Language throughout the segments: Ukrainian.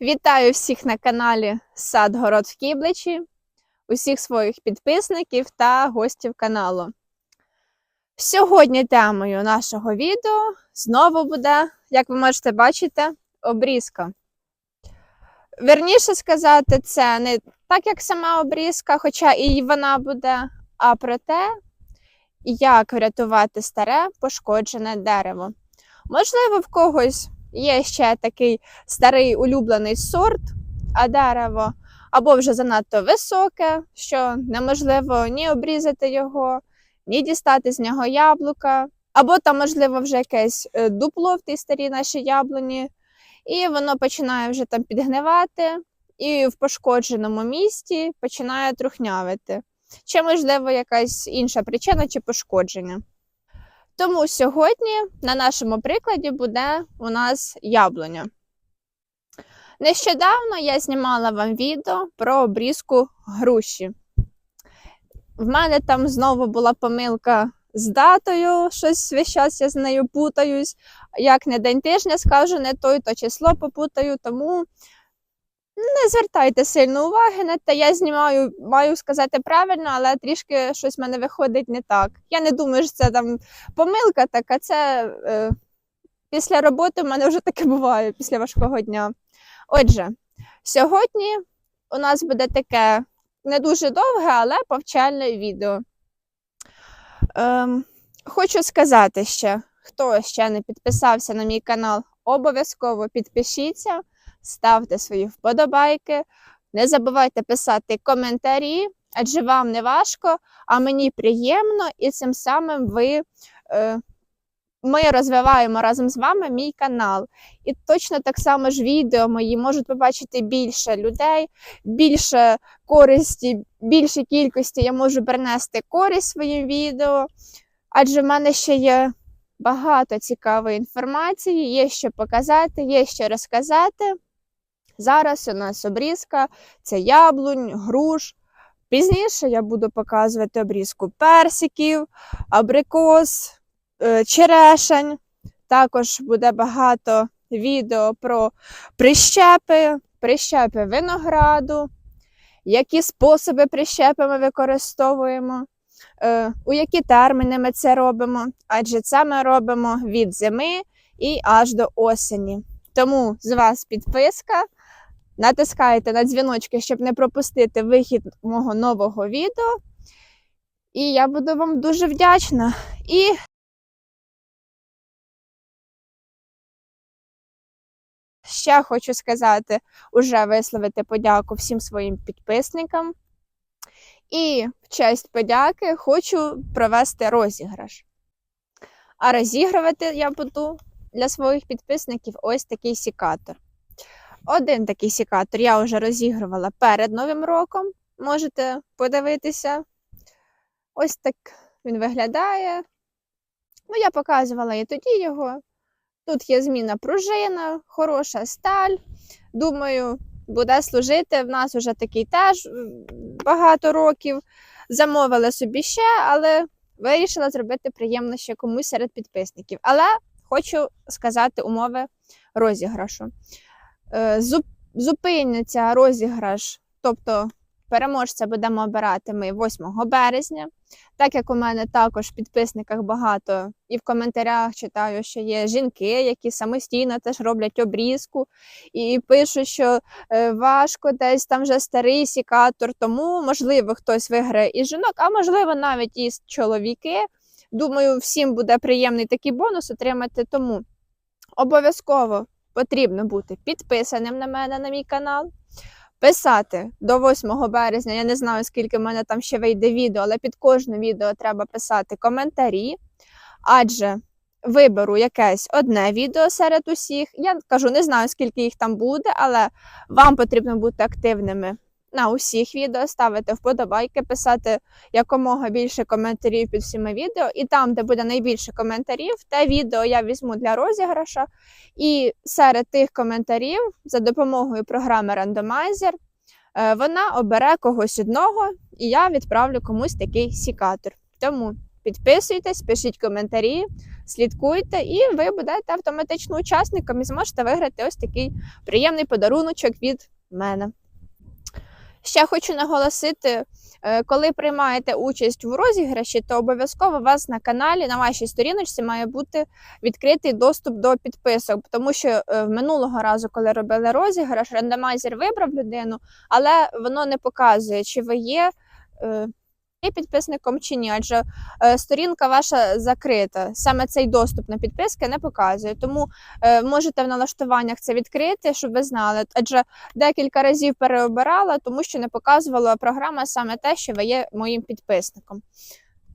Вітаю всіх на каналі Сад Город в Кібличі, усіх своїх підписників та гостів каналу. Сьогодні темою нашого відео знову буде, як ви можете бачити, обрізка. Верніше сказати, це не так, як сама обрізка, хоча і вона буде, а про те, як врятувати старе пошкоджене дерево. Можливо, в когось є ще такий старий улюблений сорт, а дерево або вже занадто високе, що неможливо ні обрізати його, ні дістати з нього яблука, або там, можливо, вже якесь е, дупло в тій старій нашій яблуні, і воно починає вже там підгнивати, і в пошкодженому місці починає трухнявити. Чи, можливо, якась інша причина чи пошкодження. Тому сьогодні на нашому прикладі буде у нас яблуня. Нещодавно я знімала вам відео про обрізку груші. В мене там знову була помилка з датою, щось весь час я з нею путаюсь. Як не день тижня скажу, не той, то число попутаю, тому не звертайте сильно уваги на те. Я знімаю, маю сказати правильно, але трішки щось в мене виходить не так. Я не думаю, що це там помилка така, це е, після роботи в мене вже таке буває після важкого дня. Отже, сьогодні у нас буде таке не дуже довге, але повчальне відео. Ем, хочу сказати ще, хто ще не підписався на мій канал, обов'язково підпишіться, ставте свої вподобайки, не забувайте писати коментарі, адже вам не важко, а мені приємно, і цим самим ви. Е, ми розвиваємо разом з вами мій канал. І точно так само ж відео мої можуть побачити більше людей, більше користі, більше кількості я можу принести користь своїм відео, адже в мене ще є багато цікавої інформації, є що показати, є що розказати. Зараз у нас обрізка це яблунь, груш. Пізніше я буду показувати обрізку персиків, абрикос, е, черешень. Також буде багато відео про прищепи, прищепи винограду, які способи прищепи ми використовуємо, е, у які терміни ми це робимо, адже це ми робимо від зими і аж до осені. Тому з вас підписка. Натискайте на дзвіночки, щоб не пропустити вихід мого нового відео. І я буду вам дуже вдячна. І ще хочу сказати, уже висловити подяку всім своїм підписникам. І в честь подяки хочу провести розіграш. А розігрувати я буду для своїх підписників ось такий сікатор. Один такий сікатор я вже розігрувала перед Новим роком. Можете подивитися. Ось так він виглядає. Ну, я показувала і тоді його. Тут є зміна пружина, хороша сталь. Думаю, буде служити. В нас вже такий теж багато років. Замовила собі ще, але вирішила зробити приємно ще комусь серед підписників. Але хочу сказати умови розіграшу. Е, Зупиниться розіграш, тобто переможця будемо обирати ми 8 березня. Так як у мене також в підписниках багато і в коментарях читаю, що є жінки, які самостійно теж роблять обрізку, і пишуть, що е, важко десь там вже старий сікатор, тому можливо хтось виграє із жінок, а можливо навіть і чоловіки. Думаю, всім буде приємний такий бонус отримати. Тому обов'язково потрібно бути підписаним на мене на мій канал. Писати до 8 березня, я не знаю, скільки в мене там ще вийде відео, але під кожне відео треба писати коментарі. Адже виберу якесь одне відео серед усіх. Я кажу, не знаю, скільки їх там буде, але вам потрібно бути активними на усіх відео, ставити вподобайки, писати якомога більше коментарів під всіми відео. І там, де буде найбільше коментарів, те відео я візьму для розіграша. І серед тих коментарів за допомогою програми Randomizer е, вона обере когось одного, і я відправлю комусь такий сікатор. Тому підписуйтесь, пишіть коментарі. слідкуйте, і ви будете автоматично учасником і зможете виграти ось такий приємний подаруночок від мене. Ще хочу наголосити, е, коли приймаєте участь в розіграші, то обов'язково у вас на каналі, на вашій сторіночці має бути відкритий доступ до підписок, тому що е, в минулого разу, коли робили розіграш, рандомайзер вибрав людину, але воно не показує, чи ви є. Є підписником чи ні, адже е, сторінка ваша закрита. Саме цей доступ на підписки не показує. Тому е, можете в налаштуваннях це відкрити, щоб ви знали. Адже декілька разів переобирала, тому що не показувала програма саме те, що ви є моїм підписником.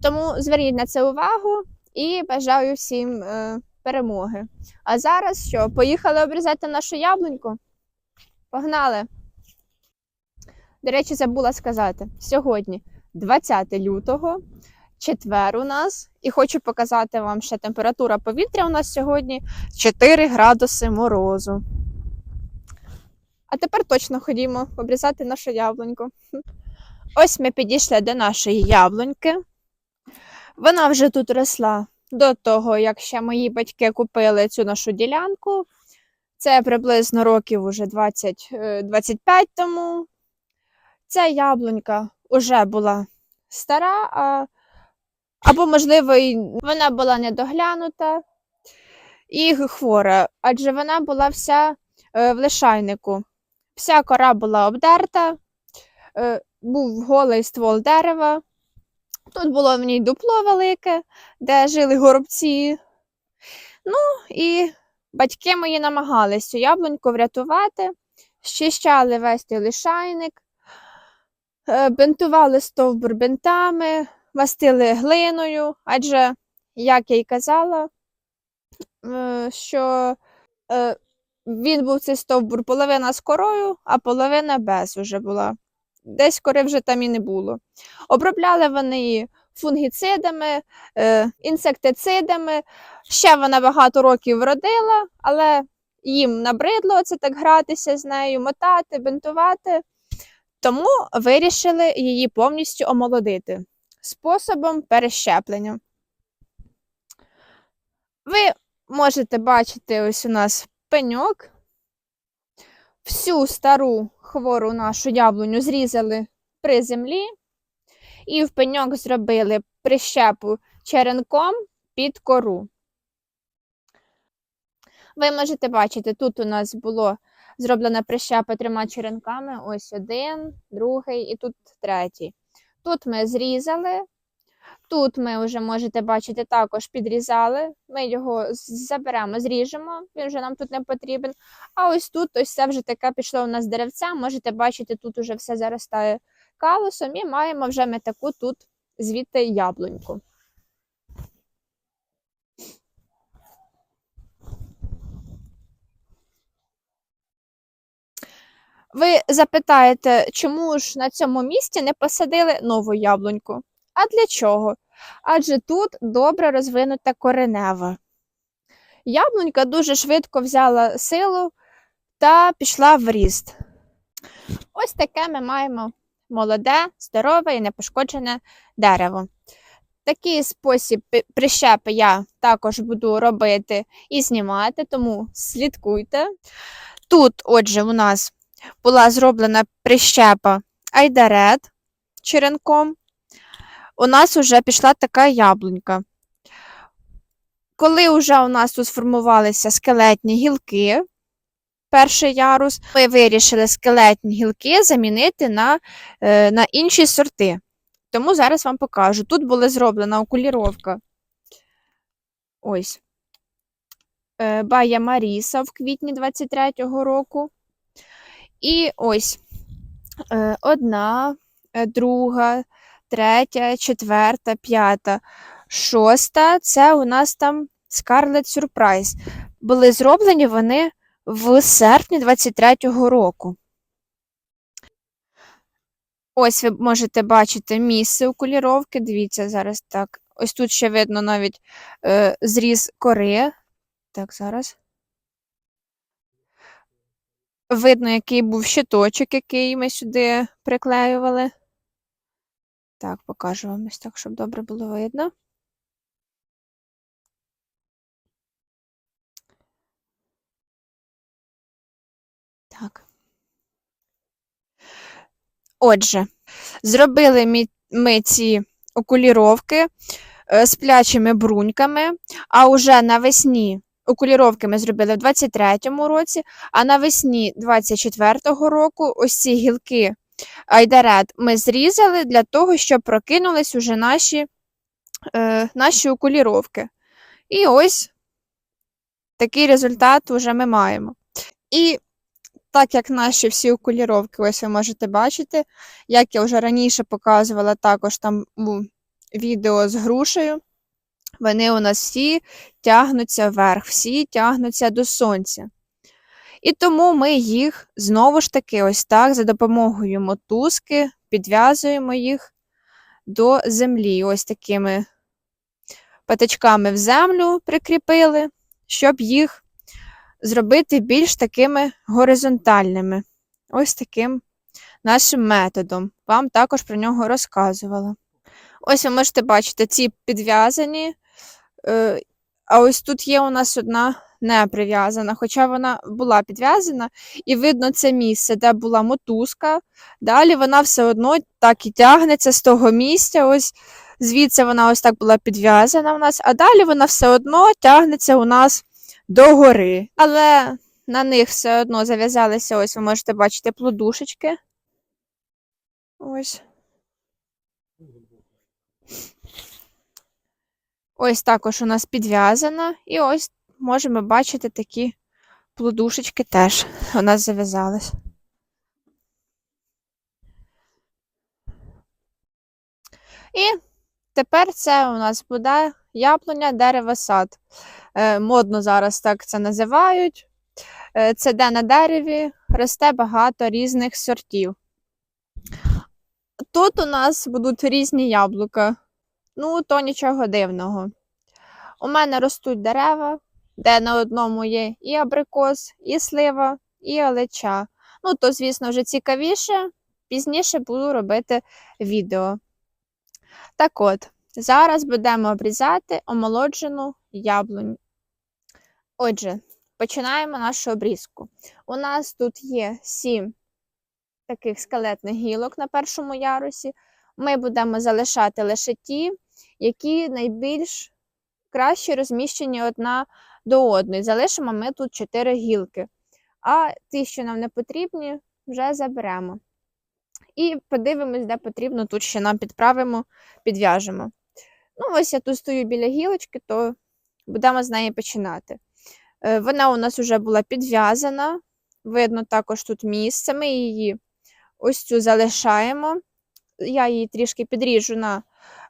Тому зверніть на це увагу і бажаю всім е, перемоги. А зараз що, поїхали обрізати нашу яблуньку? Погнали! До речі, забула сказати, сьогодні 20 лютого, четвер у нас, і хочу показати вам ще температура повітря у нас сьогодні 4 градуси морозу. А тепер точно ходімо обрізати нашу яблуньку. Ось ми підійшли до нашої яблуньки. Вона вже тут росла до того, як ще мої батьки купили цю нашу ділянку. Це приблизно років уже 20, е, 25 тому. Ця яблунька вже була стара, а, або, можливо, і вона була недоглянута і хвора, адже вона була вся е, в лишайнику. Вся кора була обдерта, е, був голий ствол дерева. Тут було в ній дупло велике, де жили горобці. Ну і батьки мої намагались цю яблуньку врятувати, щищали весь той лишайник, бинтували стовбур бинтами, мастили глиною, адже, як я й казала, е, що е, він був цей стовбур половина з корою, а половина без вже була. Десь кори вже там і не було. Обробляли вони фунгіцидами, е, інсектицидами. Ще вона багато років родила, але їм набридло це так гратися з нею, мотати, бинтувати. Тому вирішили її повністю омолодити способом перещеплення. Ви можете бачити ось у нас пеньок. Всю стару хвору нашу яблуню зрізали при землі і в пеньок зробили прищепу черенком під кору. Ви можете бачити, тут у нас було зроблена прищепа трьома черенками. Ось один, другий і тут третій. Тут ми зрізали. Тут ми вже можете бачити, також підрізали. Ми його заберемо, зріжемо, він вже нам тут не потрібен. А ось тут ось це вже таке пішло у нас деревця. Можете бачити, тут уже все заростає калусом, і маємо вже ми таку тут звідти яблуньку. Ви запитаєте, чому ж на цьому місці не посадили нову яблуньку? А для чого? Адже тут добре розвинута коренева. Яблунька дуже швидко взяла силу та пішла в ріст. Ось таке ми маємо молоде, здорове і непошкоджене дерево. Такий спосіб прищепи я також буду робити і знімати, тому слідкуйте. Тут, отже, у нас була зроблена прищепа айдарет черенком. У нас вже пішла така яблунька. Коли вже у нас тут сформувалися скелетні гілки, перший ярус, ми вирішили скелетні гілки замінити на, е, на інші сорти. Тому зараз вам покажу. Тут була зроблена окуліровка. Ось. Е, Бая Маріса в квітні 23-го року. І ось е, одна, е, друга, третя, четверта, п'ята, шоста. Це у нас там Scarlet Surprise. Були зроблені вони в серпні 23-го року. Ось ви можете бачити місце окуліровки. Дивіться, зараз так. Ось тут ще видно навіть е, зріз кори. Так, зараз. Видно, який був щиточок, який ми сюди приклеювали. Так, покажу вам ось так, щоб добре було видно. Так. Отже, зробили ми ці окуліровки е, з плячими бруньками, а уже навесні окуліровки ми зробили в 23-му році, а навесні 24-го року ось ці гілки айдарет ми зрізали для того, щоб прокинулись уже наші, е, наші окуліровки. І ось такий результат вже ми маємо. І так як наші всі окуліровки, ось ви можете бачити, як я вже раніше показувала також там відео з грушею, вони у нас всі тягнуться вверх, всі тягнуться до сонця. І тому ми їх знову ж таки, ось так, за допомогою мотузки підв'язуємо їх до землі. Ось такими патичками в землю прикріпили, щоб їх зробити більш такими горизонтальними. Ось таким нашим методом. Вам також про нього розказувала. Ось ви можете бачити, ці підв'язані, а ось тут є у нас одна не прив'язана, хоча вона була підв'язана, і видно це місце, де була мотузка. Далі вона все одно так і тягнеться з того місця. Ось звідси вона ось так була підв'язана у нас, а далі вона все одно тягнеться у нас до гори. Але на них все одно зав'язалися, ось ви можете бачити плодушечки. Ось. Ось також у нас підв'язана, і ось можемо бачити такі плодушечки теж у нас зав'язались. І тепер це у нас буде яблуня дерево сад. Е, модно зараз так це називають. Е, це де на дереві росте багато різних сортів. Тут у нас будуть різні яблука. Ну, то нічого дивного. У мене ростуть дерева, де на одному є і абрикос, і слива, і олеча. Ну, то, звісно, вже цікавіше. Пізніше буду робити відео. Так от, зараз будемо обрізати омолоджену яблуню. Отже, починаємо нашу обрізку. У нас тут є сім таких скелетних гілок на першому ярусі. Ми будемо залишати лише ті, які найбільш краще розміщені одна до одної. Залишимо ми тут 4 гілки. А ті, що нам не потрібні, вже заберемо. І подивимось, де потрібно, тут ще нам підправимо, підв'яжемо. Ну, ось я тут стою біля гілочки, то будемо з неї починати. Е, Вона у нас вже була підв'язана, видно також тут місце. Ми її ось цю залишаємо. Я її трішки підріжу на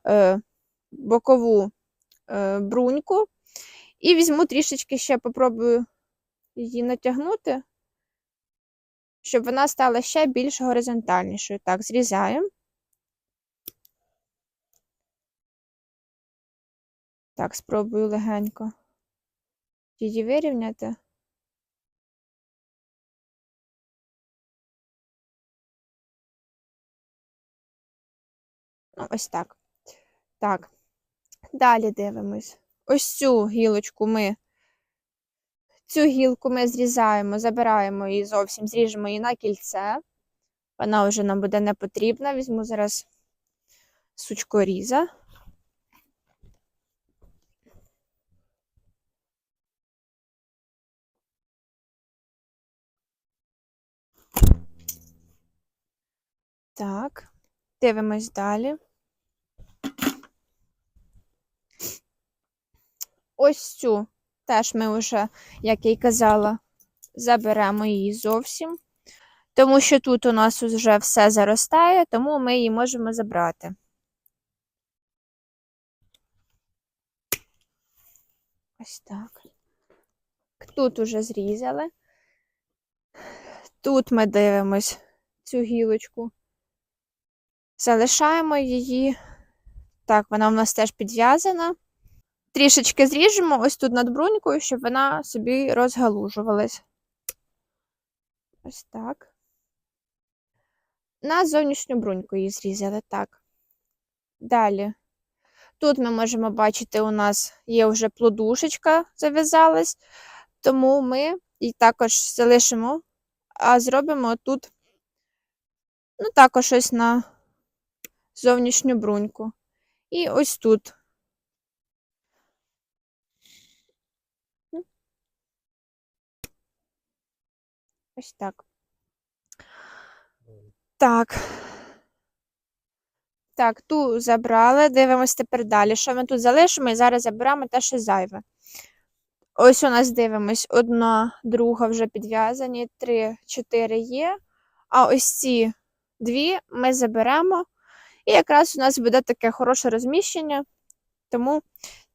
е, бокову е, бруньку. І візьму трішечки ще попробую її натягнути, щоб вона стала ще більш горизонтальнішою. Так, зрізаємо. Так, спробую легенько її вирівняти. Ну, ось так. Так. Далі дивимось. Ось цю гілочку ми, цю гілку ми зрізаємо, забираємо її зовсім, зріжемо її на кільце. Вона вже нам буде не потрібна. Візьму зараз сучкоріза. Так, дивимось далі. Ось цю теж ми вже, як я й казала, заберемо її зовсім, тому що тут у нас вже все заростає, тому ми її можемо забрати. Ось так. Тут уже зрізали. Тут ми дивимось цю гілочку. Залишаємо її. Так, вона в нас теж підв'язана. Трішечки зріжемо ось тут над брунькою, щоб вона собі розгалужувалась. Ось так. На зовнішню бруньку її зрізали, так. Далі. Тут ми можемо бачити, у нас є вже плодушечка зав'язалась, тому ми її також залишимо а зробимо тут, ну, також ось на зовнішню бруньку. І ось тут. Ось так. Так. Так, ту забрали. Дивимось тепер далі. Що ми тут залишимо? І зараз заберемо те, що зайве. Ось у нас дивимось: одна, друга вже підв'язані, три, чотири є. А ось ці дві ми заберемо. І якраз у нас буде таке хороше розміщення, тому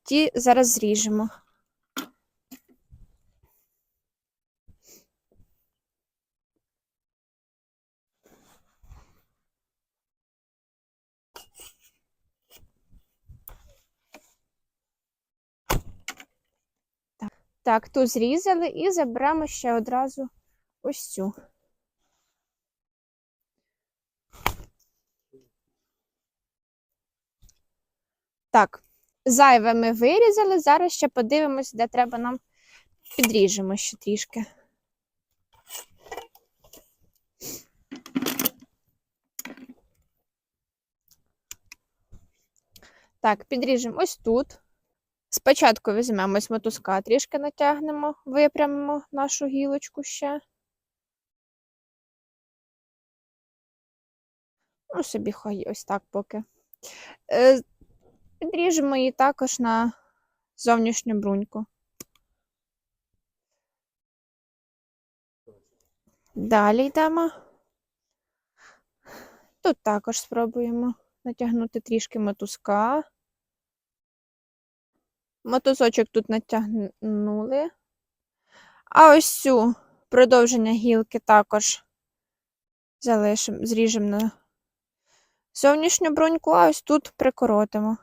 ті зараз зріжемо. Так, ту зрізали і заберемо ще одразу ось цю. Так, зайве ми вирізали. Зараз ще подивимось, де треба нам підріжемо ще трішки. Так, підріжемо ось тут. Спочатку візьмемо ось мотузка, трішки натягнемо, випрямимо нашу гілочку ще. Ну, собі хай ось так поки. Е, Підріжемо її також на зовнішню бруньку. Далі йдемо. Тут також спробуємо натягнути трішки мотузка. Мотузочок тут натягнули. А ось цю продовження гілки також залишимо, зріжемо на зовнішню бруньку, а ось тут прикоротимо.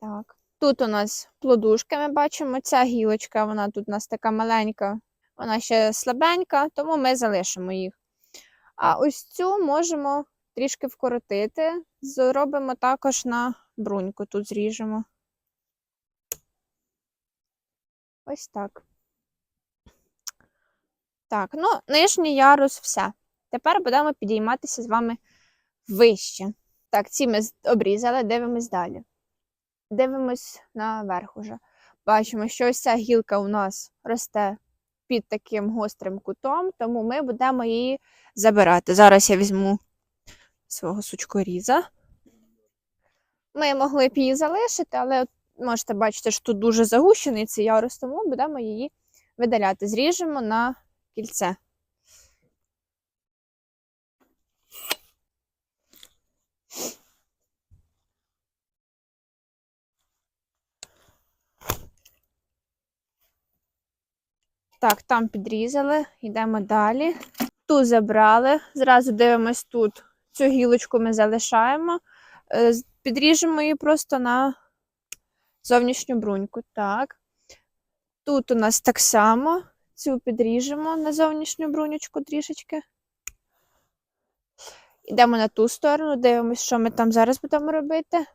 Так. Тут у нас плодушки ми бачимо. Ця гілочка, вона тут у нас така маленька, вона ще слабенька, тому ми залишимо їх. А ось цю можемо трішки вкоротити. Зробимо також на бруньку, тут зріжемо. Ось так. Так, ну, нижній ярус все. Тепер будемо підійматися з вами вище. Так, ці ми обрізали, дивимось далі. Дивимось наверх уже. Бачимо, що ось ця гілка у нас росте під таким гострим кутом, тому ми будемо її забирати. Зараз я візьму свого сучкоріза. Ми могли б її залишити, але можете бачити, що тут дуже загущений цей ярус, тому будемо її видаляти. Зріжемо на кільце. Так, там підрізали, йдемо далі. Ту забрали. Зразу дивимось тут. Цю гілочку ми залишаємо. Е, Підріжемо її просто на зовнішню бруньку. Так. Тут у нас так само. Цю підріжемо на зовнішню брунючку трішечки. Йдемо на ту сторону, дивимось, що ми там зараз будемо робити.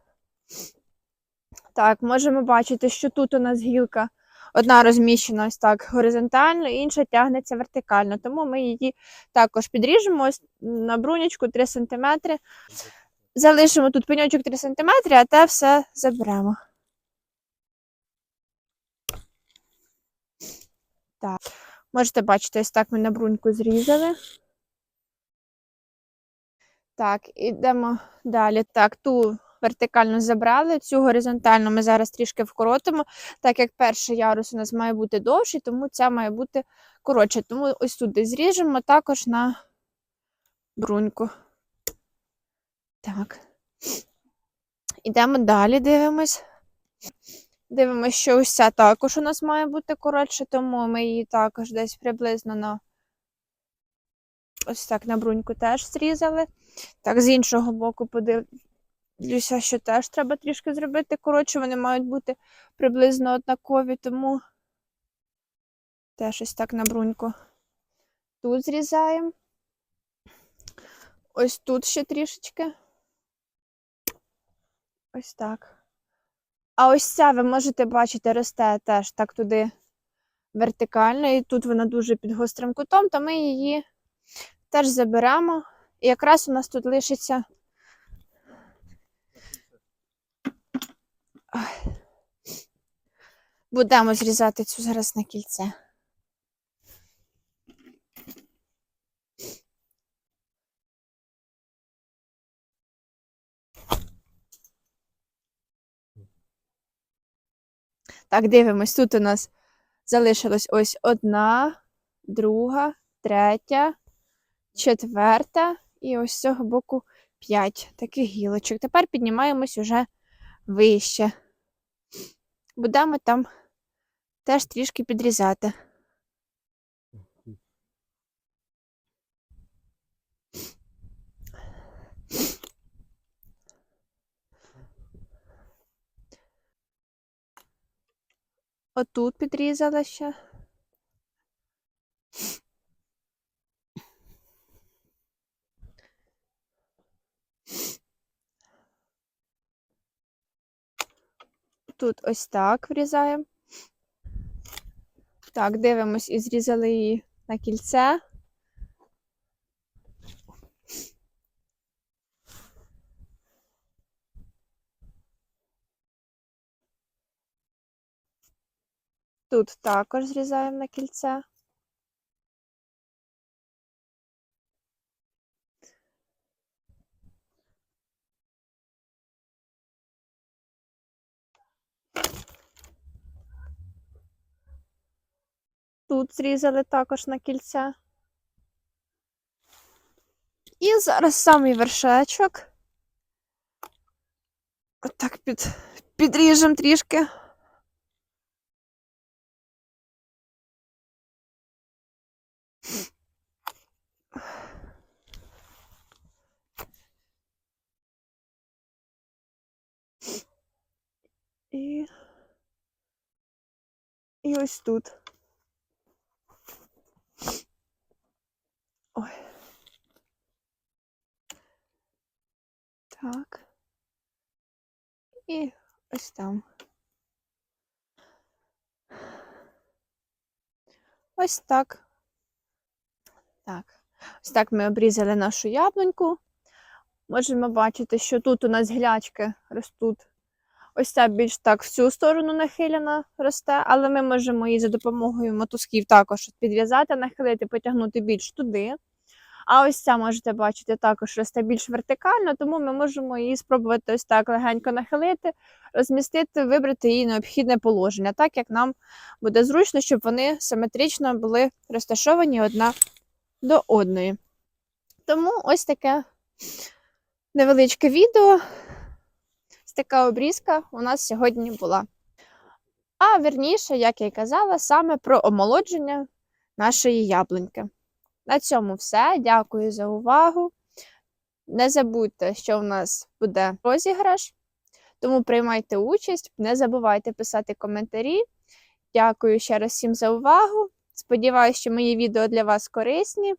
Так, можемо бачити, що тут у нас гілка одна розміщена ось так горизонтально, інша тягнеться вертикально. Тому ми її також підріжемо ось на брунячку 3 см. Залишимо тут пеньочок 3 см, а те все заберемо. Так, можете бачити, ось так ми на бруньку зрізали. Так, ідемо далі. Так, ту вертикально забрали, цю горизонтально ми зараз трішки вкоротимо, так як перший ярус у нас має бути довший, тому ця має бути коротша. Тому ось тут зріжемо також на бруньку. Так. Ідемо далі, дивимось. Дивимось, що ось ця також у нас має бути коротша, тому ми її також десь приблизно на ось так на бруньку теж зрізали. Так, з іншого боку подивлюся, що теж треба трішки зробити. Коротше, вони мають бути приблизно однакові, тому теж ось так на бруньку. Тут зрізаємо. Ось тут ще трішечки. Ось так. А ось ця, ви можете бачити, росте теж так туди вертикально, і тут вона дуже під гострим кутом, то ми її теж заберемо. І якраз у нас тут лишиться. Будемо зрізати цю зараз на кільце. Так, дивимось. Тут у нас залишилось ось одна, друга, третя, четверта і ось з цього боку п'ять таких гілочок. Тепер піднімаємось уже вище. Будемо там теж трішки підрізати. Отут підрізала ще. Тут ось так врізаємо. Так, дивимось і зрізали її на кільце. Тут також зрізаємо на кільце. Тут зрізали також на кільце. І зараз самий вершечок. Отак під, підріжемо трішки. І, і ось тут. Ой. Так. І ось там. Ось так. Так. Ось так ми обрізали нашу яблуньку. Можемо бачити, що тут у нас гілячки ростуть. Ось ця більш так в цю сторону нахилена росте, але ми можемо її за допомогою мотузків також підв'язати, нахилити, потягнути більш туди. А ось ця можете бачити, також росте більш вертикально, тому ми можемо її спробувати ось так легенько нахилити, розмістити, вибрати її необхідне положення, так як нам буде зручно, щоб вони симетрично були розташовані одна до одної. Тому ось таке невеличке відео. Така обрізка у нас сьогодні була. А верніше, як я й казала, саме про омолодження нашої яблуньки. На цьому все. Дякую за увагу. Не забудьте, що в нас буде розіграш, тому приймайте участь, не забувайте писати коментарі. Дякую ще раз всім за увагу. Сподіваюся, що мої відео для вас корисні.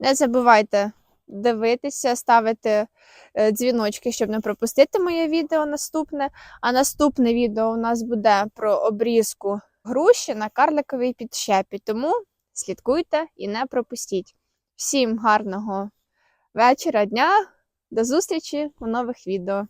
Не забувайте дивитися, ставити е, дзвіночки, щоб не пропустити моє відео наступне. А наступне відео у нас буде про обрізку груші на карликовій підщепі. Тому слідкуйте і не пропустіть. Всім гарного вечора, дня, до зустрічі у нових відео.